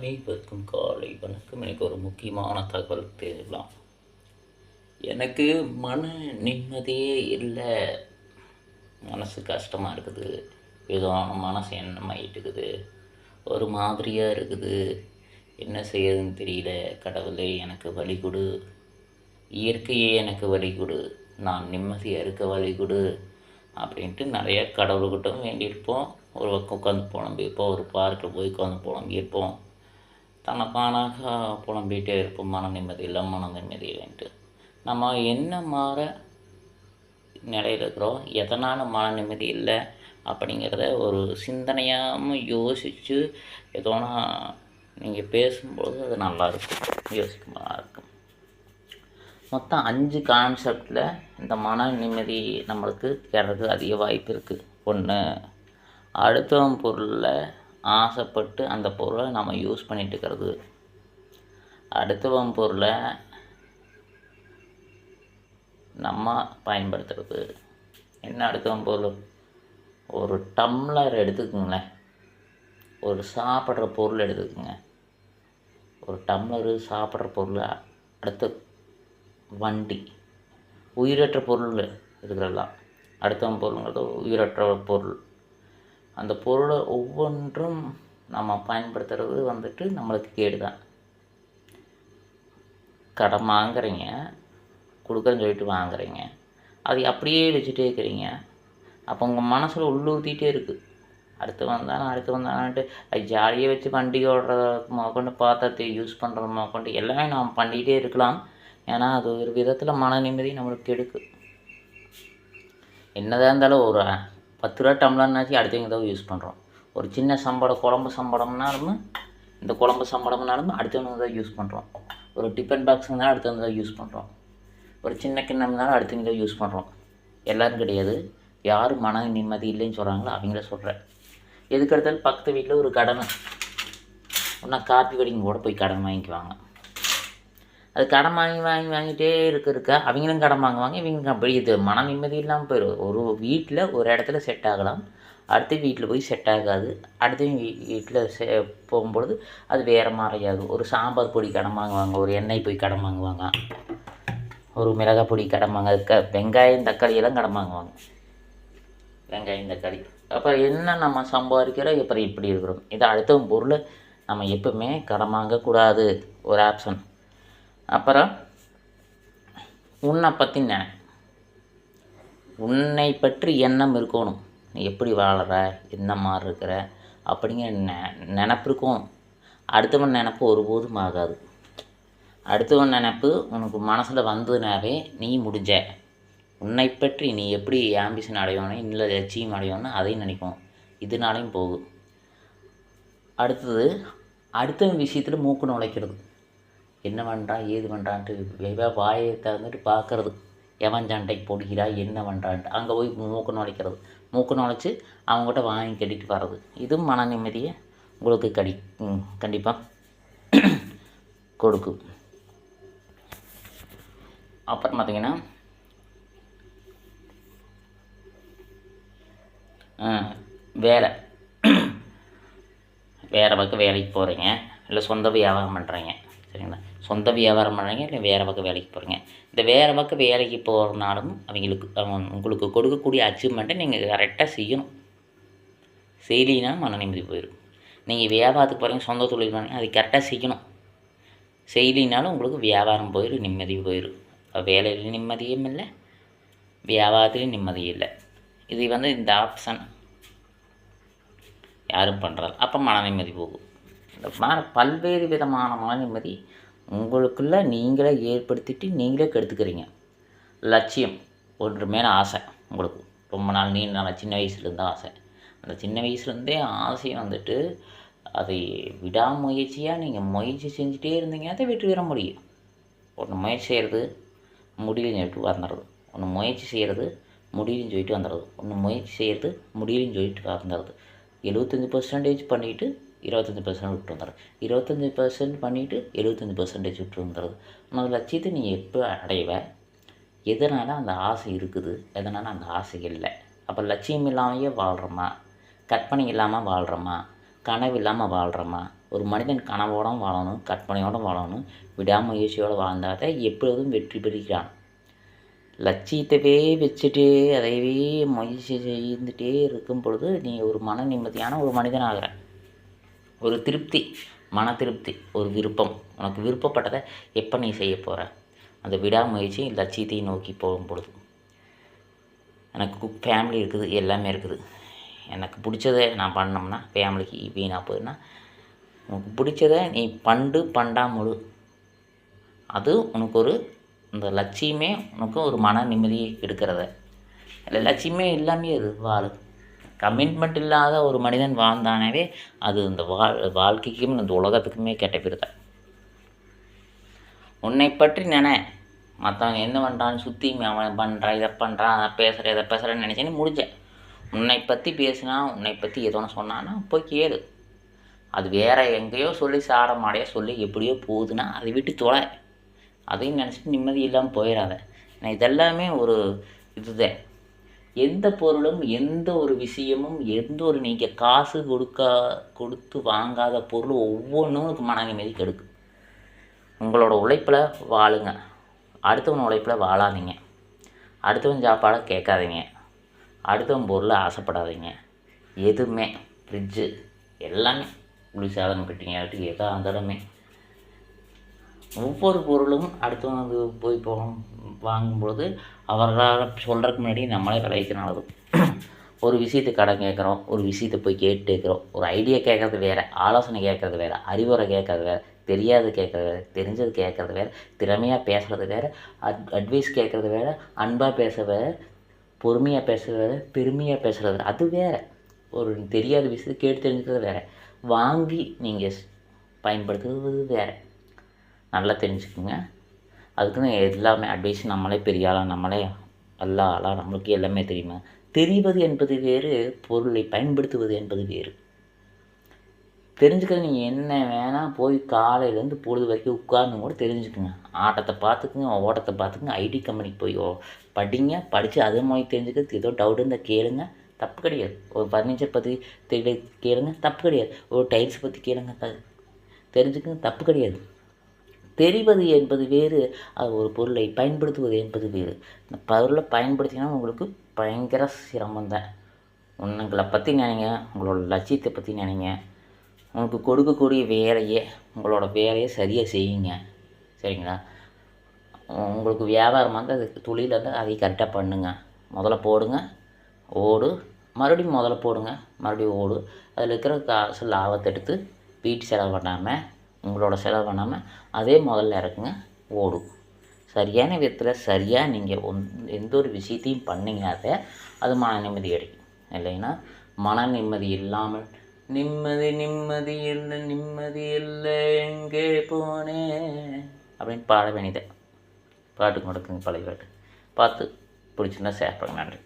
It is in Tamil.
அனைவருக்கும் காலை வணக்கம். எனக்கு ஒரு முக்கியமான தகவல் தெரியலாம் எனக்கு மன நிம்மதியே இல்லை. மனசு கஷ்டமாக இருக்குது. விதமான மனசு எண்ணமாயிட்டுக்குது ஒரு மாதிரியாக இருக்குது. என்ன செய்யறதுன்னு தெரியல. கடவுளே எனக்கு வழி கொடு. இயற்கையே எனக்கு வழி கொடு. நான் நிம்மதியாக இருக்க வழி கொடு. அப்படின்ட்டு நிறைய கடவுள்கிட்டும் வேண்டியிருப்போம். ஒரு பக்கம் உட்காந்து புலம்பியிருப்போம் ஒரு பார்க்கில் போய் உட்காந்து புலம்பியிருப்போம். தனக்கானாக புலம்பிகிட்டே இருப்போம். மன நிம்மதி இல்லை மன நிம்மதி இல்லைன்ட்டு. நம்ம என்ன மாற நிலையில் இருக்கிறோம் எதனால் மன நிம்மதி இல்லை அப்படிங்கிறத ஒரு சிந்தனையாகவும் யோசித்து எதோனா நீங்கள் பேசும்போது அது நல்லாயிருக்கும் யோசிக்கும் நல்லாயிருக்கும் மொத்தம் அஞ்சு கான்செப்டில் இந்த மன நிம்மதி நம்மளுக்கு தேடுறதுக்கு அதிக வாய்ப்பு இருக்குது ஒன்று அடுத்தவன் பொருளில் ஆசைப்பட்டு அந்த பொருளை நம்ம யூஸ் பண்ணிட்டு இருக்கிறது அடுத்தவன் பொருளை நம்ம பயன்படுத்துறது. என்ன அடுத்தவன் பொருள்? ஒரு டம்ளர் எடுத்துக்கோங்களேன். ஒரு சாப்பிட்ற பொருள் எடுத்துக்கோங்க. ஒரு டம்ளரு சாப்பிட்ற பொருள் அடுத்து வண்டி. உயிரற்ற பொருள் இருக்கிறதெல்லாம். அடுத்தவன் பொருளுங்கிறது உயிரற்ற பொருள். அந்த பொருளை ஒவ்வொன்றும் நம்ம பயன்படுத்துறது வந்துட்டு நம்மளுக்கு கேடு தான் கடன் வாங்குறீங்க கொடுக்குறேன்னு சொல்லிட்டு வாங்குறீங்க. அது அப்படியே வச்சுட்டே இருக்கிறீங்க. அப்போ உங்கள் மனசில் உள்ளூத்திட்டே இருக்குது அடுத்து வந்தானே அடுத்து வந்தானான்ட்டு அது ஜாலியாக வச்சு வண்டி ஓடுறத கொண்டு பாத்திரத்தை யூஸ் பண்ணுறது கொண்டு எல்லாமே நாம் பண்ணிகிட்டே இருக்கலாம். ஏன்னா அது ஒரு விதத்தில் மன நிம்மதி நம்மளுக்கு கெடுக்கு என்னதான் இருந்தாலும் ஒரு பத்து ரூபா டம்ளர்னாச்சும் அடுத்தவங்க தான் யூஸ் பண்ணுறோம் ஒரு சின்ன சம்பளம் குழம்பு சம்பளம்னாலும் இந்த குழம்பு சம்பளம்னாலும் அடுத்தவங்க தான் யூஸ் பண்ணுறோம் ஒரு டிஃபன் பாக்ஸுனாலும் அடுத்தவங்க தான் யூஸ் பண்ணுறோம் ஒரு சின்ன கிண்ணம்னாலும் அடுத்தவங்க தான் யூஸ் பண்ணுறோம் எல்லோரும் கிடையாது. யார் மன நிம்மதி இல்லைன்னு சொல்கிறாங்களோ அவங்கள சொல்கிறேன் எதுக்கு எடுத்தாலும் பக்கத்து வீட்டில் ஒரு கடன். ஒன்றா காப்பி வடிங்க கூட போய் கடன் வாங்கிக்குவாங்க. அது கடன் வாங்கி வாங்கி வாங்கிட்டே இருக்க இருக்க அவங்களும் கடன் வாங்குவாங்க. இவங்க அப்படி இது மன நிம்மதி இல்லாமல் போயிடும் ஒரு வீட்டில் ஒரு இடத்துல செட் ஆகலாம். அடுத்த வீட்டில் போய் செட் ஆகாது. அடுத்த வீட்டில் செ போகும்பொழுது அது வேறு மாதிரி ஒரு சாம்பார் பொடி கடன் வாங்குவாங்க. ஒரு எண்ணெய் போய் கடன் வாங்குவாங்க. ஒரு மிளகாய் பொடி கடன் வாங்க க வெங்காயம் தக்காளி எல்லாம் கடன் வாங்குவாங்க. வெங்காயம் தக்காளி. அப்போ என்ன நம்ம சம்பாதிக்கிறோம்? அப்புறம் இப்படி இருக்கிறோம். இதை அடுத்த பொருள் நம்ம எப்பவுமே கடன் வாங்கக்கூடாது. ஒரு ஆப்ஷன் அப்புறம் உன்னை பற்றி நினை. உன்னை பற்றி எண்ணம் இருக்கணும். நீ எப்படி வாழற? என்ன மாதிரி இருக்கிற? அப்படிங்கிற நெ நினப்பு இருக்கணும். அடுத்தவன் நினப்பு ஒருபோதும் ஆகாது. அடுத்தவன் நினப்பு உனக்கு மனசில் வந்ததுனாவே நீ முடிஞ்ச. உன்னை பற்றி நீ எப்படி ஆம்பிஷன் அடையணும் இல்லை லட்சியம் அடையணும் அதையும் நினைக்கணும். இதனாலையும் போகும் அடுத்தது அடுத்த விஷயத்தில் மூக்கு நுழைக்கிறது. என்ன பண்ணுறான் ஏது பண்ணுறான்ட்டு வாயை திறந்துட்டு பார்க்கறது. எவன் சண்டைக்கு போடுகிறா என்ன பண்ணுறான்ட்டு அங்கே போய் மூக்கு நுழைக்கிறது. மூக்கு நுழைச்சி அவங்ககிட்ட வாங்கி கட்டிட்டு வர்றது. இதுவும் மன நிம்மதியை உங்களுக்கு கடி கண்டிப்பாக கொடுக்கும். அப்புறம் பார்த்திங்கன்னா வேலை. வேறு பக்கம் வேலைக்கு போகிறீங்க இல்லை சொந்த வியாபாரம் பண்ணுறீங்க சரிங்களா? சொந்த வியாபாரம் பண்ணுறீங்க இல்லை வேறு பக்கம் வேலைக்கு போகிறீங்க? இந்த வேறு பக்கம் வேலைக்கு போகிறனாலும் அவங்களுக்கு உங்களுக்கு கொடுக்கக்கூடிய அச்சீவ்மெண்ட்டை நீங்கள் கரெக்டாக செய்யணும். செய்யலினா மன நிம்மதி போயிடும். நீங்கள் வியாபாரத்துக்கு போகிறீங்க சொந்த தொழில் பண்ணி அதை கரெக்டாக செய்யணும். செய்யலினாலும் உங்களுக்கு வியாபாரம் போயிடும் நிம்மதி போயிடும். வேலையில் நிம்மதியும் இல்லை வியாபாரத்துலேயும் நிம்மதியும் இல்லை. இது வந்து இந்த ஆப்ஷன் யாரும் பண்ணுறது அப்போ மன நிம்மதி போகும். இந்த பல்வேறு விதமான மன நிம்மதி உங்களுக்குள்ளே நீங்களே ஏற்படுத்திட்டு நீங்களே கெடுத்துக்கிறீங்க. லட்சியம் ஒன்று மேலே ஆசை உங்களுக்கு. ரொம்ப நாள் நீண்ட நாள் சின்ன வயசுலேருந்து ஆசை. அந்த சின்ன வயசுலேருந்தே ஆசையை வந்துட்டு அதை விடாமுயற்சியாக நீங்கள் முயற்சி செஞ்சுட்டே இருந்தீங்க தான் வெற்றி பெற முடியும். ஒன்று முயற்சி செய்கிறது முடியலன்னு சொல்லிட்டு வந்துடுறது ஒன்று முயற்சி செய்கிறது முடியலன்னு சொல்லிட்டு வந்துடுறது ஒன்று முயற்சி செய்கிறது முடியலன்னு சொல்லிட்டு வந்துடுறது எழுபத்தஞ்சி பர்சன்டேஜ் பண்ணிவிட்டு இருபத்தஞ்சி பர்சன்ட் விட்டு வந்துடுறது இருபத்தஞ்சி பர்சன்ட் பண்ணிவிட்டு எழுபத்தஞ்சி பர்சன்டேஜ் விட்டு வந்துடுறது. உனக்கு லட்சியத்தை நீ எப்போ அடைவ? எதனால் அந்த ஆசை இருக்குது? எதனால் அந்த ஆசை இல்லை? அப்போ லட்சியம் இல்லாமையே வாழ்கிறோமா கற்பனை இல்லாமல் வாழ்கிறோமா கனவு இல்லாமல் வாழ்கிறோமா ஒரு மனிதன் கனவோடும் வாழணும் கற்பனையோடும் வாழணும் விடாமுயற்சியோடு வாழ்ந்தால் தான் எப்பொழுதும் வெற்றி பெறுகிறான். லட்சியத்தவே வச்சுட்டு அதையவே முயற்சி செய்துட்டே இருக்கும் பொழுது நீ ஒரு மன நிம்மதியான ஒரு மனிதன் ஆகிற ஒரு திருப்தி மன திருப்தி ஒரு விருப்பம். உனக்கு விருப்பப்பட்டதை எப்போ நீ செய்ய போகிற அந்த விடாமுயற்சி லட்சியத்தை நோக்கி போகும் பொழுது. எனக்கு ஃபேமிலி இருக்குது எல்லாமே இருக்குது. எனக்கு பிடிச்சதை நான் பண்ணோம்னா ஃபேமிலிக்கு வீணாக போயிடுனா உனக்கு பிடிச்சதை நீ பண்டு பண்டாமுழு அது உனக்கு ஒரு இந்த லட்சியமே உனக்கு ஒரு மன நிம்மதியை எடுக்கிறத இல்லை லட்சியமே இல்லாமே அது வாழு. கமிட்மெண்ட் இல்லாத ஒரு மனிதன் வாழ்ந்தானவே அது இந்த வாழ் வாழ்க்கைக்கும் இந்த உலகத்துக்குமே கெட்ட பேர் தான். உன்னை பற்றி நினை. மற்றவன் என்ன பண்ணுறான்னு சுற்றி அவன் பண்ணுறான் இதை பண்ணுறான் அதை பேசுகிற இதை பேசுகிறேன்னு நினச்சேன்னு முடிஞ்சேன் உன்னை பற்றி பேசினா உன்னை பற்றி எதோ ஒன்று சொன்னான்னா போய் கேளு. அது வேறு எங்கேயோ சொல்லி சாட மாடையோ சொல்லி எப்படியோ போகுதுன்னா அதை விட்டு தொலை. அதையும் நினச்சிட்டு நிம்மதி இல்லாமல் போயிடாத ஏன்னா இதெல்லாமே ஒரு இதுதான். எந்த பொருளும் எந்த ஒரு விஷயமும் எந்த ஒரு நீங்கள் காசு கொடுக்க கொடுத்து வாங்காத பொருள் ஒவ்வொன்றும் மனங்க மன கெடுக்கும் உங்களோட உழைப்பில் வாழுங்க. அடுத்தவன் உழைப்பில் வாழாதீங்க. அடுத்தவன் சாப்பாடை கேட்காதீங்க. அடுத்தவன் பொருளை ஆசைப்படாதீங்க. எதுவுமே ஃப்ரிட்ஜு எல்லாமே குளிர்சாதனம் கட்டிங்காட்டி எதா இருந்தாலுமே ஒவ்வொரு பொருளும் அடுத்தவங்க போய் போகணும். வாங்கும்பொழுது அவர்களால் சொல்கிறதுக்கு முன்னாடி நம்மளே விளைவிக்க நல்லது ஒரு விஷயத்தை கடன் கேட்குறோம் ஒரு விஷயத்தை போய் கேட்டுக்கிறோம். ஒரு ஐடியா கேட்குறது வேறு ஆலோசனை கேட்குறது வேறு அறிவுரை கேட்குறது வேறு தெரியாது கேட்குறது வேறு தெரிஞ்சது கேட்குறது வேறு திறமையாக பேசுகிறது வேறு அட் அட்வைஸ் கேட்குறது வேறு அன்பாக பேச வேறு பொறுமையாக பேசுகிறது வேறு பெருமையாக பேசுகிறது அது வேறு. ஒரு தெரியாத விஷயத்தை கேட்டு தெரிஞ்சுக்கிறது வேறு. வாங்கி நீங்கள் பயன்படுத்துறது வேறு. நல்லா தெரிஞ்சுக்குங்க. அதுக்குன்னு எல்லாமே அட்வைஸ் நம்மளே பெரிய ஆளாக நம்மளே எல்லா ஆளாக நம்மளுக்கு எல்லாமே தெரியுமா. தெரிவது என்பது வேறு பொருளை பயன்படுத்துவது என்பது வேறு. தெரிஞ்சுக்கிறது நீங்கள் என்ன வேணால் போய் காலையிலேருந்து பொழுது வரைக்கும் உட்கார்ந்து கூட தெரிஞ்சுக்குங்க. ஆட்டத்தை பார்த்துக்குங்க ஓட்டத்தை பார்த்துக்குங்க ஐடி கம்பெனிக்கு போய் ஓ- படிங்க படித்து அது மாதிரி தெரிஞ்சுக்கிறது ஏதோ டவுட் இருந்தால் கேளுங்க தப்பு கிடையாது. ஒரு ஃபர்னிச்சர் பற்றி தெரிய கேளுங்க தப்பு கிடையாது. ஒரு டைல்ஸ் பற்றி கேளுங்க தெரிஞ்சுக்குங்க தப்பு கிடையாது. தெரிவது என்பது வேறு அது ஒரு பொருளை பயன்படுத்துவது என்பது வேறு. இந்த பொருளை பயன்படுத்தினா உங்களுக்கு பயங்கர சிரமம் தான். உங்களை பற்றி நினைங்க உங்களோட லட்சியத்தை பற்றி நினைங்க. உங்களுக்கு கொடுக்கக்கூடிய வேலையை உங்களோட வேலையை சரியாக செய்யுங்க. சரிங்களா? உங்களுக்கு வியாபாரமாக இருந்தால் அது தொழில் இருந்தால் அதை கரெக்டாக பண்ணுங்க. முதல்ல போடுங்க ஓடு. மறுபடியும் முதல்ல போடுங்க மறுபடியும் ஓடு. அதில் இருக்கிற காசு லாபத்தை எடுத்து வீட்டு செலவு பண்ணாமல் உங்களோட செலவு பண்ணாமல் அதே முதல்ல இறக்குங்க ஓடும். சரியான விதத்தில் சரியாக நீங்கள் ஒன் எந்த ஒரு விஷயத்தையும் பண்ணீங்கனாலே அது மன நிம்மதி கிடைக்கும். இல்லைன்னா மன நிம்மதி இல்லாமல் நிம்மதி நிம்மதி இல்லை நிம்மதி இல்லை எங்கே போனேன் அப்படின்னு பாட வேண்டியது. பாட்டு கொடுக்குங்க பழைய பாட்டு. பார்த்து பிடிச்சிருந்தா ஷேர் பண்ணுங்க. நன்றி.